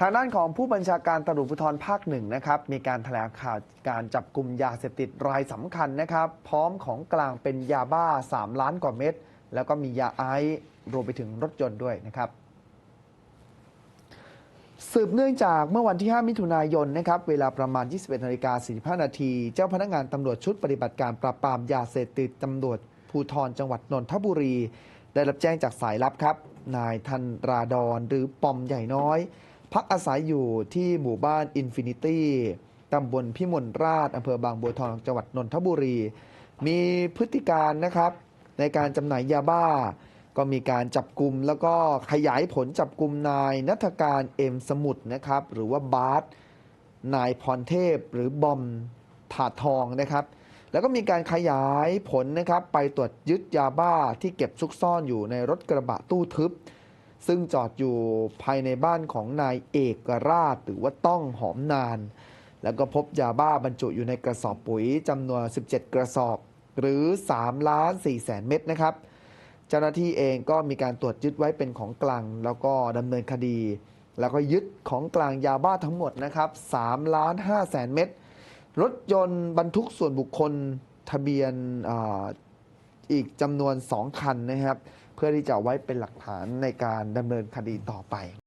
ทางด้านของผู้บัญชาการตำรวจภูธรภาคหนึ่งนะครับมีการแถลงข่าวการจับกลุ่มยาเสพติดรายสำคัญนะครับ พร้อมของกลางเป็นยาบ้า 3 ล้านกว่าเม็ดแล้วก็มียาไอซ์รวมไปถึงรถยนต์ด้วยนะครับสืบเนื่องจากเมื่อวันที่ 5 มิถุนายนนะครับเวลาประมาณ 21นาฬิกา45นาทีเจ้าพนักงานตำรวจชุดปฏิบัติการปราบปรามยาเสพติดตำรวจภูธรจังหวัดนนทบุรี ได้รับแจ้งจากสายลับครับ นายธันราดอนหรือปอมใหญ่น้อย พักอาศัยอยู่ที่หมู่บ้านอินฟินิตี้ตำบลพิมลราชอำเภอบางบัวทองจังหวัดนนทบุรี มีพฤติการนะครับ ในการจำหน่ายยาบ้า ก็มีการจับกลุ่มแล้วก็ขยายผลจับกลุ่มนายนัฐการเอ็มสมุทรนะครับ หรือว่าบาสนายพรเทพหรือบอมถาทองนะครับ แล้วก็มีการขยายผลนะครับ ไปตรวจยึดยาบ้าที่เก็บซุกซ่อนอยู่ในรถกระบะตู้ทึบ ซึ่งจอดอยู่ภายในบ้านของนายเอกราชหรือว่าต้องหอมนาน แล้วก็พบยาบ้าบรรจุอยู่ในกระสอบปุ๋ยจำนวน 17 กระสอบ หรือ3ล้าน4แสนเม็ดนะครับ เจ้าหน้าที่เองก็มีการตรวจยึดไว้เป็นของกลาง แล้วก็ดำเนินคดี แล้วก็ยึดของกลางยาบ้าทั้งหมดนะครับ3ล้าน5แสนเม็ดรถยนต์บรรทุกส่วนบุคคลทะเบียน อีกจำนวน 2 คันนะครับ เพื่อที่จะไว้เป็นหลักฐานในการดำเนินคดีต่อไป